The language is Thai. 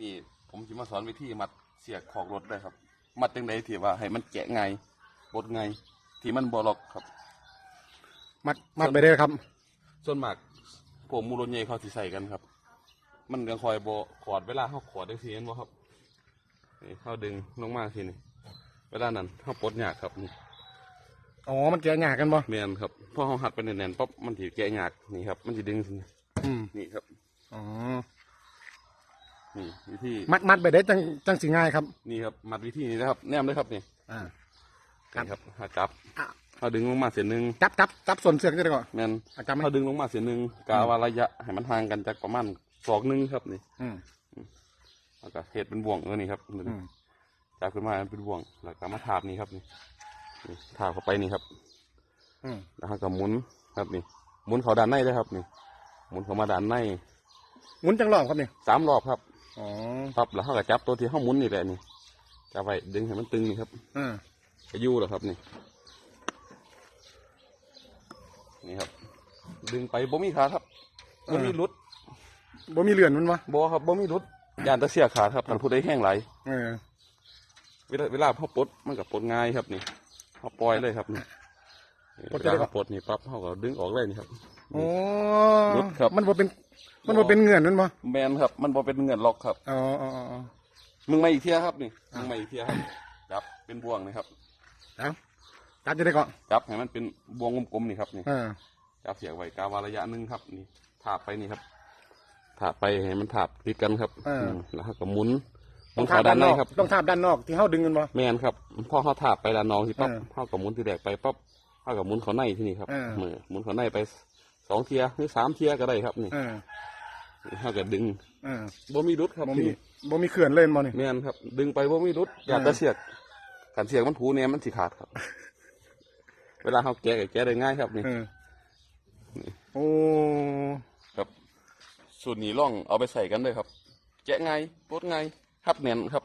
นี่ผมจะมาสอนวิธีมัดเสียกขอกรถได้ครับ มัดจังไดที่ว่าให้มันแกะไงายบดไงายที่มันบอล็อกครับ มัดมัดไปได้ครับ ส่วนมากผมมูลนใหญ่เขาสิใส่กันครับ มันยังคอยบขอดเวลาเขาขอดได้ทีเห็นบ่ครับนี่เขาดึงลงมาทีนี่เวลานั้นเขาปลดยากครับนี่อ๋อ มันแกะหยากกันบ่แมนครับพอเขาหัดไปแน่นๆปั๊บมันถืแกะยากนี่ครับ มันจะดึงทีอืมนี่ครับอ๋อ นี่วิธีมัดมัดไปได้จังจังสิง่ายครับ นี่ครับมัดวิธีนี้นะครับ แนมเลยครับนี่อ่า ครับ นี่ครับหาจับอะเขาดึงลงมาเสียหนึ่งจับจับจับส่วนเสือกได้ก่อน แมนอะจับไหมเขาดึงลงมาเสียหนึ่งกาว่าระยะให้มันห่างกันจากประมาณศอกหนึงครับนี่อืมแล้วก็เห็ดเป็นบ่วงเออนี่ครับอืมจับขึ้นมาเป็นบ่วงแล้วก็มาทาบนี่ครับนี่นี่ทาบเข้าไปนี่ครับ อืมแล้วก็หมุนครับนี่หมุนเขาด้านในเลยครับนี่หมุนเข้ามาด้านในหมุนจังรอบครับนี่สามรอบครับ อ๋อปั๊บแล้วเขาก็จับตัวที่เขาหมุนนี่แหละนี่จับไว้ดึงให้มันตึงนี่ครับอ่าก็อยู่แล้วครับนี่ นี่ครับ ดึงไปบ่มีขาดครับบ่มีรุดบ่มีเลื่อนมันวะบ่ครับบ่มีรุดยานแตะเสียขาดครับท่านผู้ใดแห้งไหลายเออเวลาเวลาเขาปลดมันก็ปลดง่ายครับนี่เขาปล่อยเลยครับนี่เวลาเขาปลดนี่ปั๊บเขาก็ดึงออกเลยนี่ครับโอ้รุดครับมันบ่เป็น มันบ่เป็นเงื่อนมันบ่แมนครับ มันบ่เป็นเงื่อนล็อกครับ อ๋ออ๋ออ๋อ มึงมาอีกเที่ยครับนี่ อะ มึงมาอีกเที่ยครับจับเป็นบ่วงนี่ครับเอาจับจะได้ก่อนจับให้มันเป็นบ่วงกลมๆนี่ครับนี่อ่าจับเสียบไว้กาวาระยะหนึ่งครับ นี่ถาบไปนี่ครับถาบไปให้มันถาบติดกันครับมแล้วเขาก็หมุนหมุนเขาด้านในครับ ต้องทาบด้านนอกที่เฮาดึงกันบ่ แมนครับพอเขาถาบไปด้านนอกที่ปั๊บเออเขากับหมุนที่แรกไปปั๊บเขากับหมุนเขาในที่นี่ครับเออ มือหมุนเขาในไปสองเทียหรือสามเทียก็ได้ครับนี่อ่า เขาก็ดึงอ่าบ่มีรุดครับบ่ที่มีนี่บ่มีเขื่อนเล่นบ่นี่ แม่นครับ ดึงไปบ่มีรุดอยากเออจะเสียกกันเสียกมันผูเนี่ยมันสิขาดครับ เวลาเขาแกะก็แกะได้ง่ายครับนี่ เออโอ้ครับ สูตรนี้ล่องเอาไปใส่กันเลยครับ แกะไงายปลดไงายฮับแน่นครับ